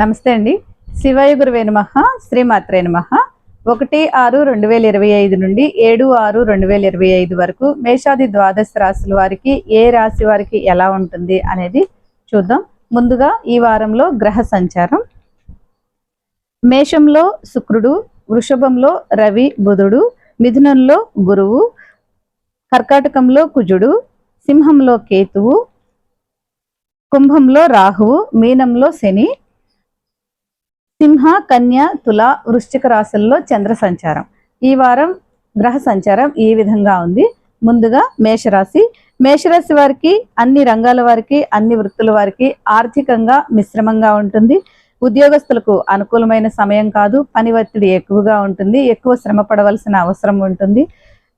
నమస్తే అండి. శివాయ గురువే నమ శ్రీమాత్రే నమ. ఒకటి ఆరు రెండు వేల ఇరవై ఐదు నుండి ఏడు ఆరు రెండు వేల ఇరవై ఐదు వరకు మేషాది ద్వాదశ రాశుల వారికి ఏ రాశి వారికి ఎలా ఉంటుంది అనేది చూద్దాం. ముందుగా ఈ వారంలో గ్రహ సంచారం. మేషంలో శుక్రుడు వృషభంలో రవి బుధుడు మిథునంలో గురువు కర్కాటకంలో కుజుడు సింహంలో కేతువు కుంభంలో రాహువు మీనంలో శని సింహ కన్య తుల వృశ్చిక రాశుల్లో చంద్ర సంచారం. ఈ వారం గ్రహ సంచారం ఈ విధంగా ఉంది. ముందుగా మేషరాశి. మేషరాశి వారికి అన్ని రంగాల వారికి అన్ని వృత్తుల వారికి ఆర్థికంగా మిశ్రమంగా ఉంటుంది. ఉద్యోగస్తులకు అనుకూలమైన సమయం కాదు. పని ఒత్తిడి ఎక్కువగా ఉంటుంది. ఎక్కువ శ్రమ పడవలసిన అవసరం ఉంటుంది.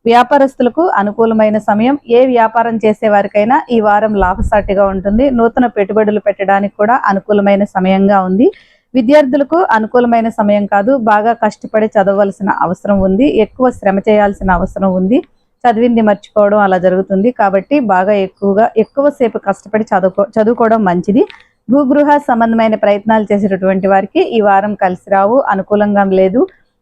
వ్యాపారస్తులకు అనుకూలమైన సమయం. ఏ వ్యాపారం చేసే వారికైనా ఈ వారం లాభసాటిగా ఉంటుంది. నూతన పెట్టుబడులు పెట్టడానికి కూడా అనుకూలమైన సమయంగా ఉంది. విద్యార్థులకు అనుకూలమైన సమయం కాదు. బాగా కష్టపడి చదవలసిన అవసరం ఉంది. ఎక్కువ శ్రమ చేయాల్సిన అవసరం ఉంది. చదివింది మర్చిపోవడం అలా జరుగుతుంది. కాబట్టి బాగా ఎక్కువగా ఎక్కువసేపు కష్టపడి చదువుకో చదువుకోవడం మంచిది. భూగృహ సంబంధమైన ప్రయత్నాలు చేసేటటువంటి వారికి ఈ వారం కలిసి రావు. అనుకూలంగా లేదు.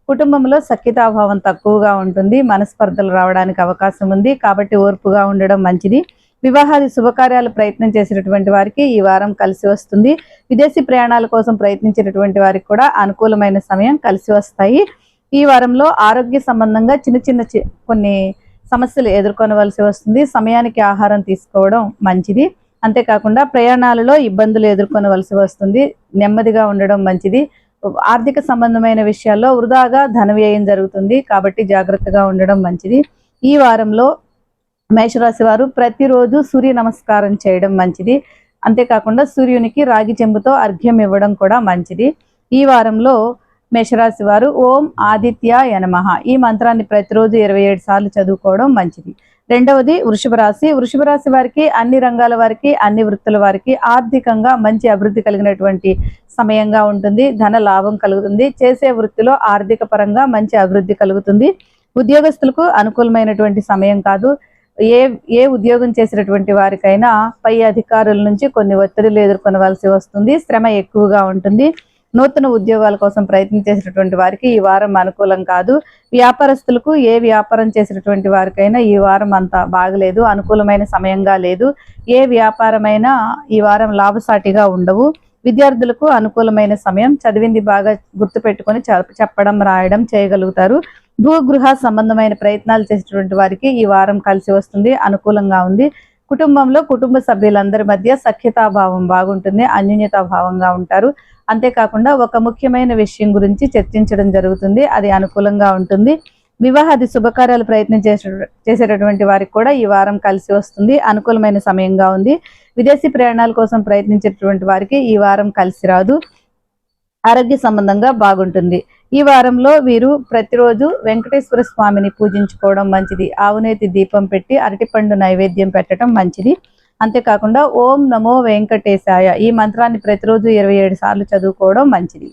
కుటుంబంలో సఖ్యతాభావం తక్కువగా ఉంటుంది. మనస్పర్ధలు రావడానికి అవకాశం ఉంది. కాబట్టి ఓర్పుగా ఉండడం మంచిది. వివాహాది శుభకార్యాలు ప్రయత్నం చేసినటువంటి వారికి ఈ వారం కలిసి వస్తుంది. విదేశీ ప్రయాణాల కోసం ప్రయత్నించినటువంటి వారికి కూడా అనుకూలమైన సమయం కలిసి వస్తాయి. ఈ వారంలో ఆరోగ్య సంబంధంగా చిన్న చిన్న చి- కొన్ని సమస్యలు ఎదుర్కొనవలసి వస్తుంది. సమయానికి ఆహారం తీసుకోవడం మంచిది. అంతేకాకుండా ప్రయాణాలలో ఇబ్బందులు ఎదుర్కొనవలసి వస్తుంది. నెమ్మదిగా ఉండడం మంచిది. ఆర్థిక సంబంధమైన విషయాల్లో వృధాగా ధన వ్యయం జరుగుతుంది కాబట్టి జాగ్రత్తగా ఉండడం మంచిది. ఈ వారంలో మేషరాశి వారు ప్రతిరోజు సూర్య నమస్కారం చేయడం మంచిది. అంతేకాకుండా సూర్యునికి రాగి చెంబుతో అర్ఘ్యం ఇవ్వడం కూడా మంచిది. ఈ వారంలో మేషరాశి వారు ఓం ఆదిత్య యనమహ ఈ మంత్రాన్ని ప్రతిరోజు ఇరవై ఏడు సార్లు చదువుకోవడం మంచిది. రెండవది వృషభ రాశి. వృషభ రాశి వారికి అన్ని రంగాల వారికి అన్ని వృత్తుల వారికి ఆర్థికంగా మంచి అభివృద్ధి కలిగినటువంటి సమయంగా ఉంటుంది. ధన లాభం కలుగుతుంది. చేసే వృత్తిలో ఆర్థిక పరంగా మంచి అభివృద్ధి కలుగుతుంది. ఉద్యోగస్తులకు అనుకూలమైనటువంటి సమయం కాదు. ఏ ఏ ఉద్యోగం చేసినటువంటి వారికైనా పై అధికారుల నుంచి కొన్ని ఒత్తిడిలు ఎదుర్కొనవలసి వస్తుంది. శ్రమ ఎక్కువగా ఉంటుంది. నూతన ఉద్యోగాల కోసం ప్రయత్నం చేసినటువంటి వారికి ఈ వారం అనుకూలం కాదు. వ్యాపారస్తులకు ఏ వ్యాపారం చేసినటువంటి వారికైనా ఈ వారం అంత బాగలేదు. అనుకూలమైన సమయంగా లేదు. ఏ వ్యాపారమైనా ఈ వారం లాభసాటిగా ఉండవు. విద్యార్థులకు అనుకూలమైన సమయం చదివింది బాగా గుర్తుపెట్టుకొని చెప్పడం రాయడం చేయగలుగుతారు. భూగృహ సంబంధమైన ప్రయత్నాలు చేసేటువంటి వారికి ఈ వారం కలిసి వస్తుంది అనుకూలంగా ఉంది. కుటుంబంలో కుటుంబ సభ్యులందరి మధ్య సఖ్యతాభావం బాగుంటుంది అన్యూన్యతాభావంగా ఉంటారు. అంతేకాకుండా ఒక ముఖ్యమైన విషయం గురించి చర్చించడం జరుగుతుంది అది అనుకూలంగా ఉంటుంది. వివాహాది శుభకార్యాలు ప్రయత్నం చేసే చేసేటటువంటి వారికి కూడా ఈ వారం కలిసి వస్తుంది అనుకూలమైన సమయంగా ఉంది. విదేశీ ప్రయాణాల కోసం ప్రయత్నించేటటువంటి వారికి ఈ వారం కలిసి రాదు. ఆరోగ్య సంబంధంగా బాగుంటుంది. ఈ వారంలో వీరు ప్రతిరోజు వెంకటేశ్వర స్వామిని పూజించుకోవడం మంచిది. ఆవునేతి దీపం పెట్టి అరటిపండు నైవేద్యం పెట్టడం మంచిది. అంతేకాకుండా ఓం నమో వెంకటేశాయ ఈ మంత్రాన్ని ప్రతిరోజు ఇరవై ఏడు సార్లు చదువుకోవడం మంచిది.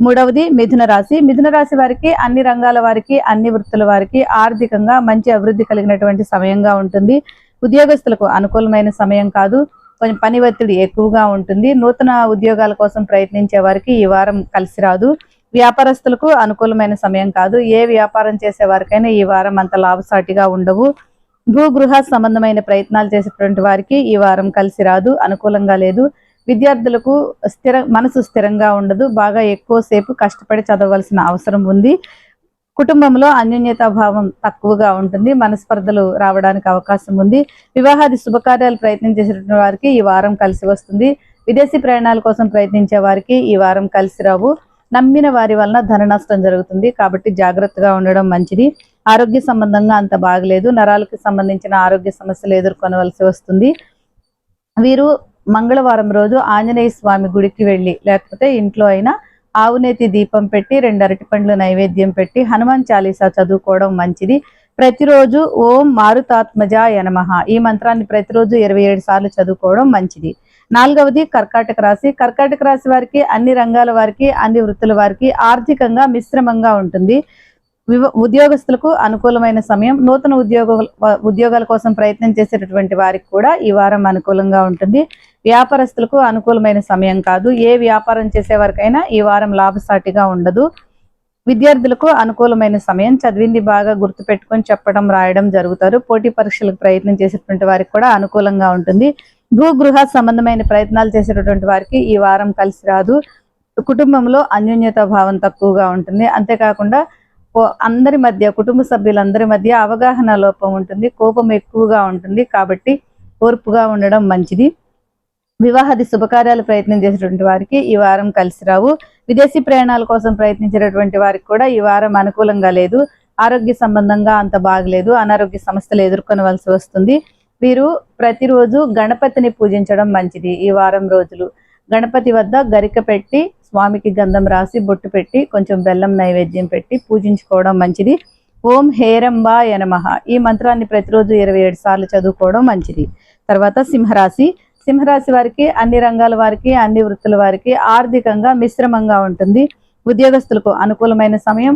మూడవది మిథున రాశి. మిథున రాశి వారికి అన్ని రంగాల వారికి అన్ని వృత్తుల వారికి ఆర్థికంగా మంచి అభివృద్ధి కలిగినటువంటి సమయంగా ఉంటుంది. ఉద్యోగస్తులకు అనుకూలమైన సమయం కాదు. కొంచెం పని ఒత్తిడి ఎక్కువగా ఉంటుంది. నూతన ఉద్యోగాల కోసం ప్రయత్నించే వారికి ఈ వారం కలిసి రాదు. వ్యాపారస్తులకు అనుకూలమైన సమయం కాదు. ఏ వ్యాపారం చేసే వారికైనా ఈ వారం అంత లాభసాటిగా ఉండవు. భూగృహ సంబంధమైన ప్రయత్నాలు చేసేటువంటి వారికి ఈ వారం కలిసి రాదు. అనుకూలంగా లేదు. విద్యార్థులకు స్థిర మనసు స్థిరంగా ఉండదు. బాగా ఎక్కువసేపు కష్టపడి చదవలసిన అవసరం ఉంది. కుటుంబంలో అన్యోన్యతా భావం తక్కువగా ఉంటుంది. మనస్పర్ధలు రావడానికి అవకాశం ఉంది. వివాహాది శుభకార్యాలు ప్రయత్నం చేసేటువంటి వారికి ఈ వారం కలిసి వస్తుంది. విదేశీ ప్రయాణాల కోసం ప్రయత్నించే వారికి ఈ వారం కలిసి రావు. నమ్మిన వారి వలన ధన నష్టం జరుగుతుంది. కాబట్టి జాగ్రత్తగా ఉండడం మంచిది. ఆరోగ్య సంబంధంగా అంత బాగలేదు. నరాలకు సంబంధించిన ఆరోగ్య సమస్యలు ఎదుర్కొనవలసి వస్తుంది. వీరు మంగళవారం రోజు ఆంజనేయ స్వామి గుడికి వెళ్ళి లేకపోతే ఇంట్లో అయినా ఆవునేతి దీపం పెట్టి రెండు అరటిపండ్లు నైవేద్యం పెట్టి హనుమాన్ చాలీసా చదువుకోవడం మంచిది. ప్రతిరోజు ఓం మారుతాత్మజాయ నమః. ఈ మంత్రాన్ని ప్రతిరోజు ఇరవై ఏడు సార్లు చదువుకోవడం మంచిది. నాలుగవది కర్కాటక రాశి. కర్కాటక రాశి వారికి అన్ని రంగాల వారికి అన్ని వృత్తుల వారికి ఆర్థికంగా మిశ్రమంగా ఉంటుంది. ఉద్యోగస్తులకు అనుకూలమైన సమయం. నూతన ఉద్యోగ ఉద్యోగాల కోసం ప్రయత్నం చేసేటటువంటి వారికి కూడా ఈ వారం అనుకూలంగా ఉంటుంది. వ్యాపారస్తులకు అనుకూలమైన సమయం కాదు. ఏ వ్యాపారం చేసేవారికైనా ఈ వారం లాభసాటిగా ఉండదు. విద్యార్థులకు అనుకూలమైన సమయం చదివింది బాగా గుర్తుపెట్టుకొని చెప్పడం రాయడం జరుగుతారు. పోటీ పరీక్షలకు ప్రయత్నం చేసేటువంటి వారికి కూడా అనుకూలంగా ఉంటుంది. భూగృహ సంబంధమైన ప్రయత్నాలు చేసేటటువంటి వారికి ఈ వారం కలిసి రాదు. కుటుంబంలో అన్యోన్యత భావం తక్కువగా ఉంటుంది. అంతేకాకుండా అందరి మధ్య కుటుంబ సభ్యులందరి మధ్య అవగాహన లోపం ఉంటుంది. కోపం ఎక్కువగా ఉంటుంది కాబట్టి ఓర్పుగా ఉండడం మంచిది. వివాహాది శుభకార్యాలు ప్రయత్నం చేసేటువంటి వారికి ఈ వారం కలిసి రావు. విదేశీ ప్రయాణాల కోసం ప్రయత్నించేటటువంటి వారికి కూడా ఈ వారం అనుకూలంగా లేదు. ఆరోగ్య సంబంధంగా అంత బాగలేదు. అనారోగ్య సమస్యలు ఎదుర్కొనవలసి వస్తుంది. వీరు ప్రతిరోజు గణపతిని పూజించడం మంచిది ఈ వారం రోజులు. గణపతి వద్ద గరిక పెట్టి స్వామికి గంధం రాసి బొట్టు పెట్టి కొంచెం బెల్లం నైవేద్యం పెట్టి పూజించుకోవడం మంచిది. ఓం హేరంబా యనమహ ఈ మంత్రాన్ని ప్రతిరోజు ఇరవై ఏడు సార్లు చదువుకోవడం మంచిది. తర్వాత సింహరాశి. సింహరాశి వారికి అన్ని రంగాల వారికి అన్ని వృత్తుల వారికి ఆర్థికంగా మిశ్రమంగా ఉంటుంది. ఉద్యోగస్తులకు అనుకూలమైన సమయం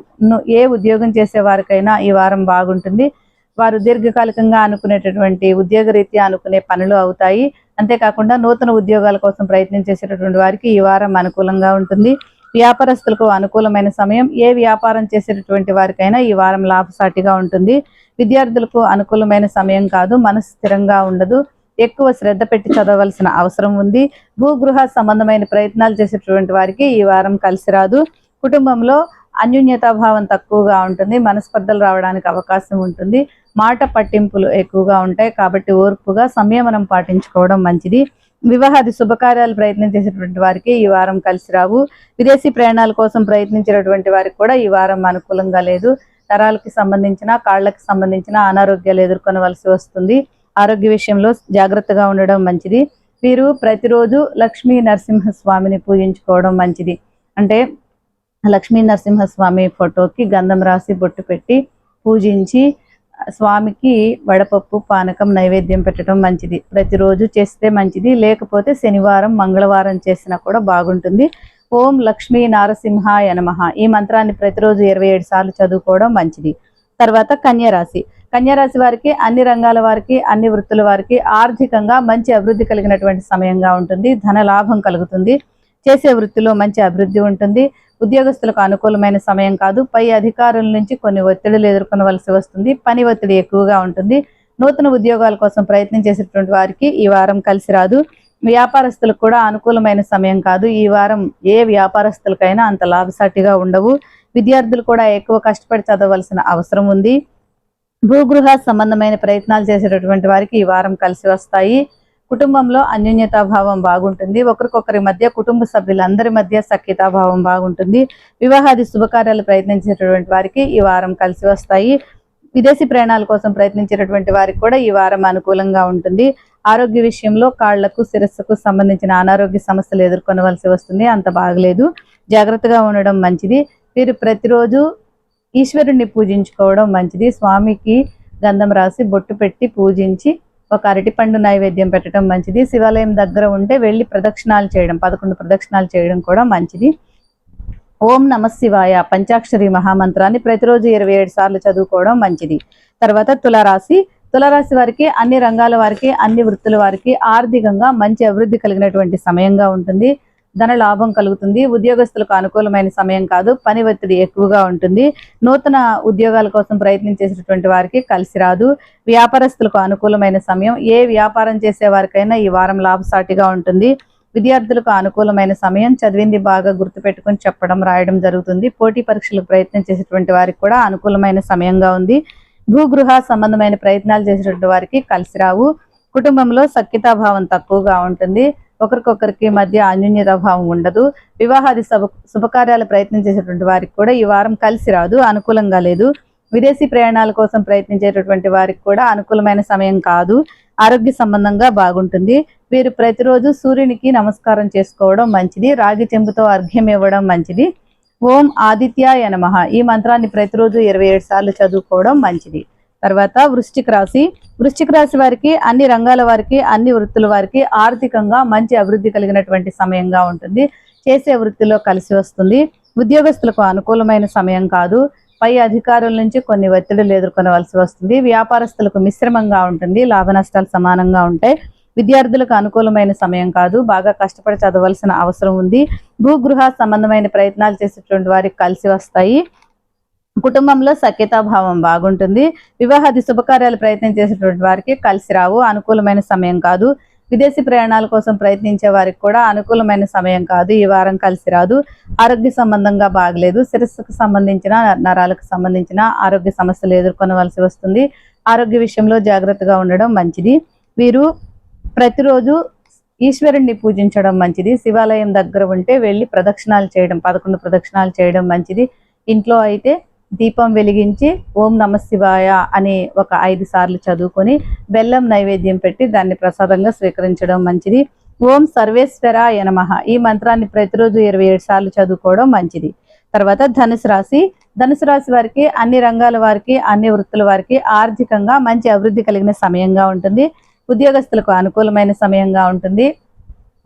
ఏ ఉద్యోగం చేసే వారికైనా ఈ వారం బాగుంటుంది. వారు దీర్ఘకాలికంగా అనుకునేటటువంటి ఉద్యోగ రీత్యా అనుకునే పనులు అవుతాయి. అంతేకాకుండా నూతన ఉద్యోగాల కోసం ప్రయత్నం చేసేటటువంటి వారికి ఈ వారం అనుకూలంగా ఉంటుంది. వ్యాపారస్తులకు అనుకూలమైన సమయం ఏ వ్యాపారం చేసేటటువంటి వారికైనా ఈ వారం లాభసాటిగా ఉంటుంది. విద్యార్థులకు అనుకూలమైన సమయం కాదు మనసు స్థిరంగా ఉండదు. ఎక్కువ శ్రద్ధ పెట్టి చదవలసిన అవసరం ఉంది. భూగృహ సంబంధమైన ప్రయత్నాలు చేసేటటువంటి వారికి ఈ వారం కలిసి రాదు. కుటుంబంలో అన్యూన్యతాభావం తక్కువగా ఉంటుంది. మనస్పర్ధలు రావడానికి అవకాశం ఉంటుంది. మాట పట్టింపులు ఎక్కువగా ఉంటాయి. కాబట్టి ఓర్పుగా సంయమనం పాటించుకోవడం మంచిది. వివాహాది శుభకార్యాలు ప్రయత్నం చేసేటువంటి వారికి ఈ వారం కలిసి రావు. విదేశీ ప్రయాణాల కోసం ప్రయత్నించినటువంటి వారికి కూడా ఈ వారం అనుకూలంగా లేదు. తరాలకి సంబంధించిన కాళ్ళకి సంబంధించిన అనారోగ్యాలు ఎదుర్కొనవలసి వస్తుంది. ఆరోగ్య విషయంలో జాగ్రత్తగా ఉండడం మంచిది. వీరు ప్రతిరోజు లక్ష్మీ నరసింహస్వామిని పూజించుకోవడం మంచిది. అంటే లక్ష్మీ నరసింహస్వామి ఫోటోకి గంధం రాసి బొట్టు పెట్టి పూజించి స్వామికి వడపప్పు పానకం నైవేద్యం పెట్టడం మంచిది. ప్రతిరోజు చేస్తే మంచిది. లేకపోతే శనివారం మంగళవారం చేసినా కూడా బాగుంటుంది. ఓం లక్ష్మీ నారసింహాయ నమః. ఈ మంత్రాన్ని ప్రతిరోజు ఇరవై ఏడు సార్లు చదువుకోవడం మంచిది. తర్వాత కన్యరాశి. కన్యారాశి వారికి అన్ని రంగాల వారికి అన్ని వృత్తుల వారికి ఆర్థికంగా మంచి అభివృద్ధి కలిగినటువంటి సమయంగా ఉంటుంది. ధన లాభం కలుగుతుంది. చేసే వృత్తిలో మంచి అభివృద్ధి ఉంటుంది. ఉద్యోగస్తులకు అనుకూలమైన సమయం కాదు. పై అధికారుల నుంచి కొన్ని ఒత్తిడులు ఎదుర్కొనవలసి వస్తుంది. పని ఒత్తిడి ఎక్కువగా ఉంటుంది. నూతన ఉద్యోగాల కోసం ప్రయత్నం చేసేటువంటి వారికి ఈ వారం కలిసి రాదు. వ్యాపారస్తులకు కూడా అనుకూలమైన సమయం కాదు. ఈ వారం ఏ వ్యాపారస్తులకైనా అంత లాభసాటిగా ఉండవు. విద్యార్థులు కూడా ఎక్కువ కష్టపడి చదవలసిన అవసరం ఉంది. భూగృహ సంబంధమైన ప్రయత్నాలు చేసేటటువంటి వారికి ఈ వారం కలిసి వస్తాయి. కుటుంబంలో అన్యోన్యతాభావం బాగుంటుంది. ఒకరికొకరి మధ్య కుటుంబ సభ్యులందరి మధ్య సఖ్యతాభావం బాగుంటుంది. వివాహాది శుభకార్యాలు ప్రయత్నించేటటువంటి వారికి ఈ వారం కలిసి వస్తాయి. విదేశీ ప్రయాణాల కోసం ప్రయత్నించేటటువంటి వారికి కూడా ఈ వారం అనుకూలంగా ఉంటుంది. ఆరోగ్య విషయంలో కాళ్ళకు శిరస్సుకు సంబంధించిన అనారోగ్య సమస్యలు ఎదుర్కొనవలసి వస్తుంది. అంత బాగలేదు. జాగ్రత్తగా ఉండడం మంచిది. వీరు ప్రతిరోజు ఈశ్వరుణ్ణి పూజించుకోవడం మంచిది. స్వామికి గంధం రాసి బొట్టు పెట్టి పూజించి ఒక అరటిపండు నైవేద్యం పెట్టడం మంచిది. శివాలయం దగ్గర ఉంటే వెళ్ళి ప్రదక్షిణాలు చేయడం పదకొండు ప్రదక్షిణాలు చేయడం కూడా మంచిది. ఓం నమ శివాయ పంచాక్షరి మహామంత్రాన్ని ప్రతిరోజు ఇరవై ఏడు సార్లు చదువుకోవడం మంచిది. తర్వాత తులరాశి. తులరాశి వారికి అన్ని రంగాల వారికి అన్ని వృత్తుల వారికి ఆర్థికంగా మంచి అభివృద్ధి కలిగినటువంటి సమయంగా ఉంటుంది. ధన లాభం కలుగుతుంది. ఉద్యోగస్తులకు అనుకూలమైన సమయం కాదు పని ఒత్తిడి ఎక్కువగా ఉంటుంది. నూతన ఉద్యోగాల కోసం ప్రయత్నం చేసినటువంటి వారికి కలిసి రాదు. వ్యాపారస్తులకు అనుకూలమైన సమయం ఏ వ్యాపారం చేసే వారికైనా ఈ వారం లాభసాటిగా ఉంటుంది. విద్యార్థులకు అనుకూలమైన సమయం చదివింది బాగా గుర్తుపెట్టుకుని చెప్పడం రాయడం జరుగుతుంది. పోటీ పరీక్షలకు ప్రయత్నం చేసేటువంటి వారికి కూడా అనుకూలమైన సమయంగా ఉంది. భూగృహ సంబంధమైన ప్రయత్నాలు చేసేటువంటి వారికి కలిసి రావు. కుటుంబంలో సఖ్యతాభావం తక్కువగా ఉంటుంది. ఒకరికొకరికి మధ్య అన్యోన్యతాభావం ఉండదు. వివాహాది శుభ శుభకార్యాలు ప్రయత్నం చేసేటువంటి వారికి కూడా ఈ వారం కలిసి రాదు అనుకూలంగా లేదు. విదేశీ ప్రయాణాల కోసం ప్రయత్నించేటటువంటి వారికి కూడా అనుకూలమైన సమయం కాదు. ఆరోగ్య సంబంధంగా బాగుంటుంది. వీరు ప్రతిరోజు సూర్యునికి నమస్కారం చేసుకోవడం మంచిది. రాగి చెంబుతో అర్ఘ్యం ఇవ్వడం మంచిది. ఓం ఆదిత్యాయ నమ. ఈ మంత్రాన్ని ప్రతిరోజు ఇరవై ఏడు సార్లు చదువుకోవడం మంచిది. తర్వాత వృశ్చిక రాశి. వృశ్చిక రాశి వారికి అన్ని రంగాల వారికి అన్ని వృత్తుల వారికి ఆర్థికంగా మంచి అభివృద్ధి కలిగినటువంటి సమయంగా ఉంటుంది. చేసే వృత్తిలో కలిసి వస్తుంది. ఉద్యోగస్తులకు అనుకూలమైన సమయం కాదు. పై అధికారుల నుంచి కొన్ని ఒత్తిడులు ఎదుర్కొనవలసి వస్తుంది. వ్యాపారస్తులకు మిశ్రమంగా ఉంటుంది. లాభ నష్టాలు సమానంగా ఉంటాయి. విద్యార్థులకు అనుకూలమైన సమయం కాదు. బాగా కష్టపడి చదవలసిన అవసరం ఉంది. భూగృహ సంబంధమైన ప్రయత్నాలు చేసేటువంటి వారికి కలిసి వస్తాయి. కుటుంబంలో సఖ్యతాభావం బాగుంటుంది. వివాహాది శుభకార్యాలు ప్రయత్నం చేసేటువంటి వారికి కలిసి రావు. అనుకూలమైన సమయం కాదు. విదేశీ ప్రయాణాల కోసం ప్రయత్నించే వారికి కూడా అనుకూలమైన సమయం కాదు. ఈ వారం కలిసి రాదు. ఆరోగ్య సంబంధంగా బాగలేదు. శిరస్సుకు సంబంధించిన నరాలకు సంబంధించిన ఆరోగ్య సమస్యలు ఎదుర్కొనవలసి వస్తుంది. ఆరోగ్య విషయంలో జాగ్రత్తగా ఉండడం మంచిది. వీరు ప్రతిరోజు ఈశ్వరుణ్ణి పూజించడం మంచిది. శివాలయం దగ్గర ఉంటే వెళ్ళి ప్రదక్షిణాలు చేయడం పదకొండు ప్రదక్షిణాలు చేయడం మంచిది. ఇంట్లో అయితే దీపం వెలిగించి ఓం నమ శివాయ అని ఒక ఐదు సార్లు చదువుకొని బెల్లం నైవేద్యం పెట్టి దాన్ని ప్రసాదంగా స్వీకరించడం మంచిది. ఓం సర్వేశ్వరాయ యనమహ ఈ మంత్రాన్ని ప్రతిరోజు ఇరవై ఏడు సార్లు చదువుకోవడం మంచిది. తర్వాత ధనుసు రాశి. ధనుసు రాశి వారికి అన్ని రంగాల వారికి అన్ని వృత్తుల వారికి ఆర్థికంగా మంచి అభివృద్ధి కలిగిన సమయంగా ఉంటుంది. ఉద్యోగస్తులకు అనుకూలమైన సమయంగా ఉంటుంది.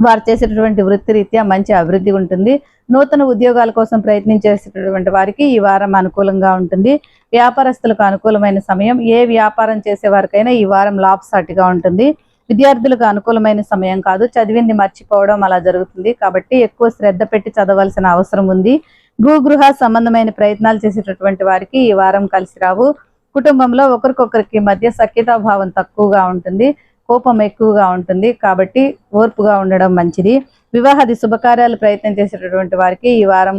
వారు చేసేటటువంటి వృత్తి రీత్యా మంచి అభివృద్ధి ఉంటుంది. నూతన ఉద్యోగాల కోసం ప్రయత్నించేటటువంటి వారికి ఈ వారం అనుకూలంగా ఉంటుంది. వ్యాపారస్తులకు అనుకూలమైన సమయం ఏ వ్యాపారం చేసే వారికైనా ఈ వారం లాభసాటిగా ఉంటుంది. విద్యార్థులకు అనుకూలమైన సమయం కాదు చదివింది మర్చిపోవడం అలా జరుగుతుంది. కాబట్టి ఎక్కువ శ్రద్ధ పెట్టి చదవాల్సిన అవసరం ఉంది. భూగృహ సంబంధమైన ప్రయత్నాలు చేసేటటువంటి వారికి ఈ వారం కలిసి రావు. కుటుంబంలో ఒకరికొకరికి మధ్య సఖ్యతాభావం తక్కువగా ఉంటుంది. కోపం ఎక్కువగా ఉంటుంది కాబట్టి ఓర్పుగా ఉండడం మంచిది. వివాహాది శుభకార్యాలు ప్రయత్నం చేసేటటువంటి వారికి ఈ వారం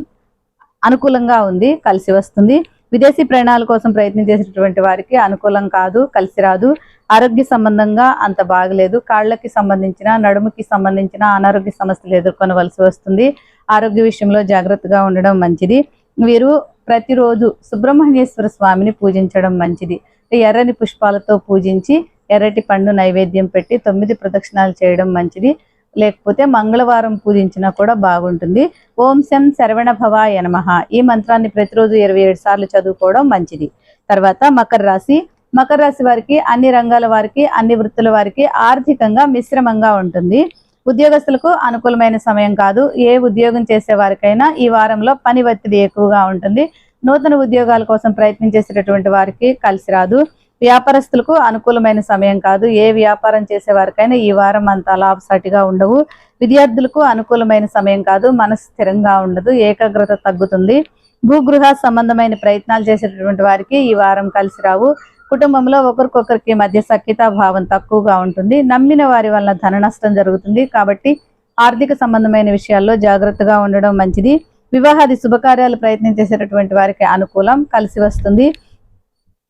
అనుకూలంగా ఉంది కలిసి వస్తుంది. విదేశీ ప్రయాణాల కోసం ప్రయత్నం చేసేటటువంటి వారికి అనుకూలం కాదు కలిసి రాదు. ఆరోగ్య సంబంధంగా అంత బాగలేదు. కాళ్ళకి సంబంధించిన నడుముకి సంబంధించిన అనారోగ్య సమస్యలు ఎదుర్కొనవలసి వస్తుంది. ఆరోగ్య విషయంలో జాగ్రత్తగా ఉండడం మంచిది. వీరు ప్రతిరోజు సుబ్రహ్మణ్యేశ్వర స్వామిని పూజించడం మంచిది. ఎర్రని పుష్పాలతో పూజించి ఎర్రటి పండు నైవేద్యం పెట్టి తొమ్మిది ప్రదక్షిణాలు చేయడం మంచిది. లేకపోతే మంగళవారం పూజించినా కూడా బాగుంటుంది. ఓం శం శరవణ భవాయ నమః. ఈ మంత్రాన్ని ప్రతిరోజు ఇరవై ఏడు సార్లు చదువుకోవడం మంచిది. తర్వాత మకర రాశి. మకర రాశి వారికి అన్ని రంగాల వారికి అన్ని వృత్తుల వారికి ఆర్థికంగా మిశ్రమంగా ఉంటుంది. ఉద్యోగస్తులకు అనుకూలమైన సమయం కాదు. ఏ ఉద్యోగం చేసే వారికైనా ఈ వారంలో పని ఒత్తిడి ఎక్కువగా ఉంటుంది. నూతన ఉద్యోగాల కోసం ప్రయత్నం చేసేటటువంటి వారికి కలిసి రాదు. వ్యాపారస్తులకు అనుకూలమైన సమయం కాదు. ఏ వ్యాపారం చేసే వారికైనా ఈ వారం అంత లాభసాటిగా ఉండవు. విద్యార్థులకు అనుకూలమైన సమయం కాదు. మనసు స్థిరంగా ఉండదు. ఏకాగ్రత తగ్గుతుంది. భూగృహ సంబంధమైన ప్రయత్నాలు చేసేటటువంటి వారికి ఈ వారం కలిసి రావు. కుటుంబంలో ఒకరికొకరికి మధ్య సఖ్యతా భావం తక్కువగా ఉంటుంది. నమ్మిన వారి వల్ల ధన నష్టం జరుగుతుంది. కాబట్టి ఆర్థిక సంబంధమైన విషయాల్లో జాగ్రత్తగా ఉండడం మంచిది. వివాహాది శుభకార్యాలు ప్రయత్నం చేసేటటువంటి వారికి అనుకూలం కలిసి వస్తుంది.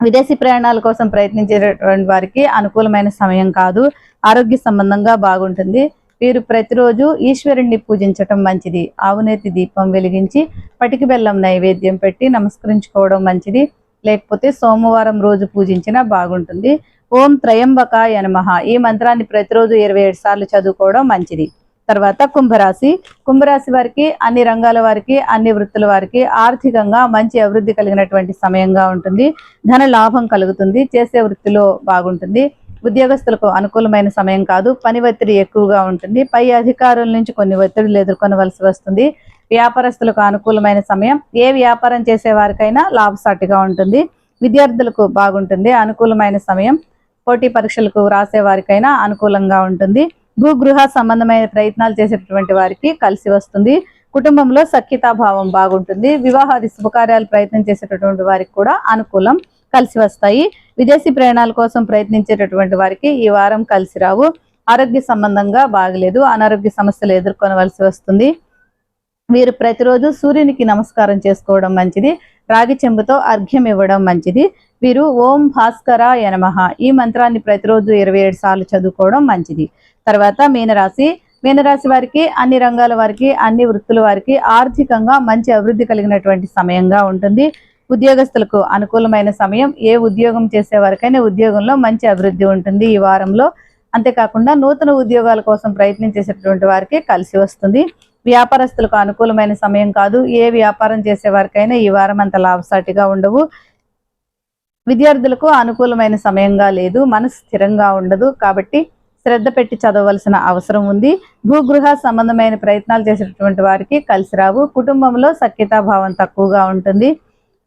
విదేశీ ప్రయాణాల కోసం ప్రయత్నించేటువంటి వారికి అనుకూలమైన సమయం కాదు. ఆరోగ్య సంబంధంగా బాగుంటుంది. వీరు ప్రతిరోజు ఈశ్వరుణ్ణి పూజించటం మంచిది. ఆవునేతి దీపం వెలిగించి పటికి బెల్లం నైవేద్యం పెట్టి నమస్కరించుకోవడం మంచిది. లేకపోతే సోమవారం రోజు పూజించినా బాగుంటుంది. ఓం త్రయంబకాయ నమః. ఈ మంత్రాన్ని ప్రతిరోజు ఇరవై ఏడు సార్లు చదువుకోవడం మంచిది. తర్వాత కుంభరాశి. కుంభరాశి వారికి అన్ని రంగాల వారికి అన్ని వృత్తుల వారికి ఆర్థికంగా మంచి అభివృద్ధి కలిగినటువంటి సమయంగా ఉంటుంది. ధన లాభం కలుగుతుంది. చేసే వృత్తిలో బాగుంటుంది. ఉద్యోగస్తులకు అనుకూలమైన సమయం కాదు. పని ఒత్తిడి ఎక్కువగా ఉంటుంది. పై అధికారుల నుంచి కొన్ని ఒత్తిడులు ఎదుర్కొనవలసి వస్తుంది. వ్యాపారస్తులకు అనుకూలమైన సమయం. ఏ వ్యాపారం చేసే వారికైనా లాభసాటిగా ఉంటుంది. విద్యార్థులకు బాగుంటుంది. అనుకూలమైన సమయం. పోటీ పరీక్షలకు రాసే వారికైనా అనుకూలంగా ఉంటుంది. భూగృహ సంబంధమైన ప్రయత్నాలు చేసేటటువంటి వారికి కలిసి వస్తుంది. కుటుంబంలో సఖ్యతాభావం బాగుంటుంది. వివాహాది శుభకార్యాలు ప్రయత్నం చేసేటటువంటి వారికి కూడా అనుకూలం కలిసి వస్తాయి. విదేశీ ప్రయాణాల కోసం ప్రయత్నించేటటువంటి వారికి ఈ వారం కలిసి రావు. ఆరోగ్య సంబంధంగా బాగలేదు. అనారోగ్య సమస్యలు ఎదుర్కొనవలసి వస్తుంది. వీరు ప్రతిరోజు సూర్యునికి నమస్కారం చేసుకోవడం మంచిది. రాగి చెంబుతో అర్ఘ్యం ఇవ్వడం మంచిది. వీరు ఓం భాస్కర యనమహ ఈ మంత్రాన్ని ప్రతిరోజు ఇరవై ఏడు సార్లు చదువుకోవడం మంచిది. తర్వాత మీనరాశి. మీనరాశి వారికి అన్ని రంగాల వారికి అన్ని వృత్తుల వారికి ఆర్థికంగా మంచి అభివృద్ధి కలిగినటువంటి సమయంగా ఉంటుంది. ఉద్యోగస్తులకు అనుకూలమైన సమయం ఏ ఉద్యోగం చేసే వారికైనా ఉద్యోగంలో మంచి అభివృద్ధి ఉంటుంది ఈ వారంలో. అంతేకాకుండా నూతన ఉద్యోగాల కోసం ప్రయత్నం చేసేటువంటి వారికి కలిసి వస్తుంది. వ్యాపారస్తులకు అనుకూలమైన సమయం కాదు. ఏ వ్యాపారం చేసే వారికైనా ఈ వారం అంత లాభసాటిగా ఉండవు. విద్యార్థులకు అనుకూలమైన సమయంగా లేదు మనసు స్థిరంగా ఉండదు కాబట్టి శ్రద్ధ పెట్టి చదవలసిన అవసరం ఉంది. భూగృహ సంబంధమైన ప్రయత్నాలు చేసేటటువంటి వారికి కలిసి రావు. కుటుంబంలో సఖ్యతాభావం తక్కువగా ఉంటుంది.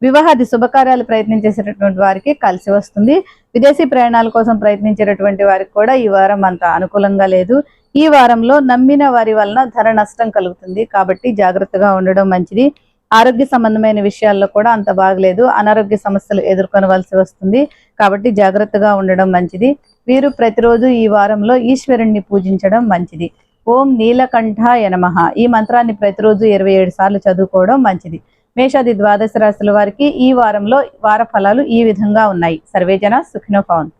వివాహాది శుభకార్యాలు ప్రయత్నం చేసేటటువంటి వారికి కలిసి వస్తుంది. విదేశీ ప్రయాణాల కోసం ప్రయత్నించేటటువంటి వారికి కూడా ఈ వారం అంత అనుకూలంగా లేదు. ఈ వారంలో నమ్మిన వారి వలన ధర నష్టం కలుగుతుంది కాబట్టి జాగ్రత్తగా ఉండడం మంచిది. ఆరోగ్య సంబంధమైన విషయాల్లో కూడా అంత బాగలేదు. అనారోగ్య సమస్యలు ఎదుర్కొనవలసి వస్తుంది. కాబట్టి జాగ్రత్తగా ఉండడం మంచిది. వీరు ప్రతిరోజు ఈ వారంలో ఈశ్వరుణ్ణి పూజించడం మంచిది. ఓం నీలకంఠ యనమహ ఈ మంత్రాన్ని ప్రతిరోజు ఇరవై ఏడు సార్లు చదువుకోవడం మంచిది. మేషాది ద్వాదశ రాశుల వారికి ఈ వారంలో వార ఫలాలు ఈ విధంగా ఉన్నాయి. సర్వేజన సుఖినో పవన్